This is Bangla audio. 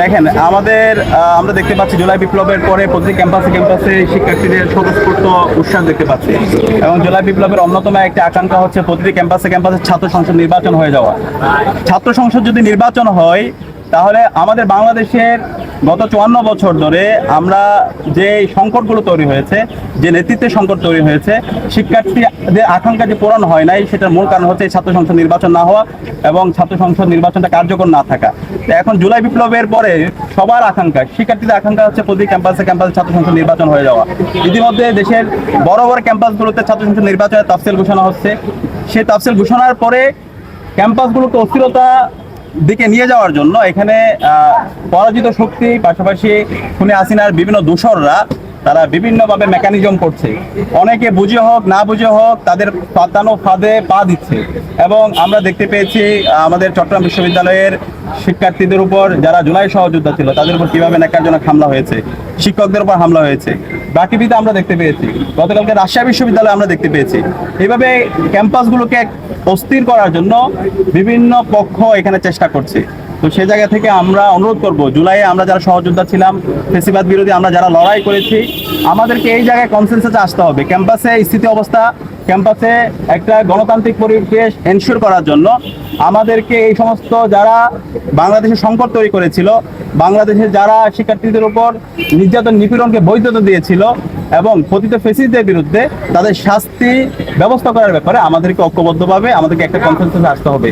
দেখেন, আমাদের আমরা দেখতে পাচ্ছি জুলাই বিপ্লবের পরে প্রতিটি ক্যাম্পাসে ক্যাম্পাসে শিক্ষার্থীদের স্বতঃস্ফূর্ত উৎসাহ দেখতে পাচ্ছি। এবং জুলাই বিপ্লবের অন্যতম একটা আকাঙ্ক্ষা হচ্ছে প্রতিটি ক্যাম্পাসে ক্যাম্পাসে ছাত্র সংসদ নির্বাচন হয়ে যাওয়া। ছাত্র সংসদ যদি নির্বাচন হয়, তাহলে আমাদের বাংলাদেশের গত চুয়ান্ন বছর ধরে আমরা যে সংকটগুলো তৈরি হয়েছে, যে নেতৃত্বের সংকট তৈরি হয়েছে, শিক্ষার্থীদের আকাঙ্ক্ষা যে পূরণ হয় নাই, সেটার মূল কারণ হচ্ছে ছাত্র সংসদ নির্বাচন না হওয়া এবং ছাত্র সংসদ নির্বাচনটা কার্যকর না থাকা। এখন জুলাই বিপ্লবের পরে সবার আকাঙ্ক্ষা, শিক্ষার্থীদের আকাঙ্ক্ষা হচ্ছে প্রতি ক্যাম্পাসে ক্যাম্পাসে ছাত্র সংসদ নির্বাচন হয়ে যাওয়া। ইতিমধ্যে দেশের বড় বড় ক্যাম্পাসগুলোতে ছাত্র সংসদ নির্বাচনের তাফসিল ঘোষণা হচ্ছে। সেই তাফসিল ঘোষণার পরে ক্যাম্পাসগুলোকে অস্থিরতা দিকে নিয়ে যাওয়ার জন্য এখানে পরাজিত শক্তি, পাশাপাশি খুনে আসিনার বিভিন্ন দূষররা তারা বিভিন্নভাবে মেকানিজম করছে। অনেকে বুঝে হোক, না বুঝে হোক, তাদের পাতানো ফাঁদে পা দিচ্ছে। এবং আমরা দেখতে পেয়েছি, আমাদের চট্টগ্রাম বিশ্ববিদ্যালয়ের শিক্ষার্থীদের উপর, যারা জুলাই সহযোদ্ধা ছিল, তাদের উপর কীভাবে ন্যাকারজনক হামলা হয়েছে, শিক্ষকদের উপর হামলা হয়েছে বাকিবিতে আমরা দেখতে পেয়েছি। গতকালকে রাজশাহী বিশ্ববিদ্যালয়ে আমরা দেখতে পেয়েছি। এইভাবে ক্যাম্পাসগুলোকে অস্থির করার জন্য বিভিন্ন পক্ষ এখানে চেষ্টা করছে। তো সেই জায়গা থেকে আমরা অনুরোধ করব, জুলাইয়ে আমরা যারা সহযোদ্ধা ছিলাম, ফেসিবাদ বিরোধী আমরা যারা লড়াই করেছি, আমাদেরকে এই জায়গায় কনসেন্সাসে আসতে হবে। ক্যাম্পাসে স্থিতি অবস্থা ক্যাম্পাসে একটা গণতান্ত্রিক পরিবেশ এনশিওর করার জন্য আমাদেরকে এই সমস্ত যারা বাংলাদেশে সংকট তৈরি করেছিল, বাংলাদেশের যারা শিক্ষার্থীদের উপর নির্যাতন নিপীড়নকে বৈধতা দিয়েছিল এবং পতিত ফেসিসদের বিরুদ্ধে তাদের শাস্তি ব্যবস্থা করার ব্যাপারে আমাদেরকে ঐক্যবদ্ধভাবে আমাদেরকে একটা কনসেন্সাসে আসতে হবে।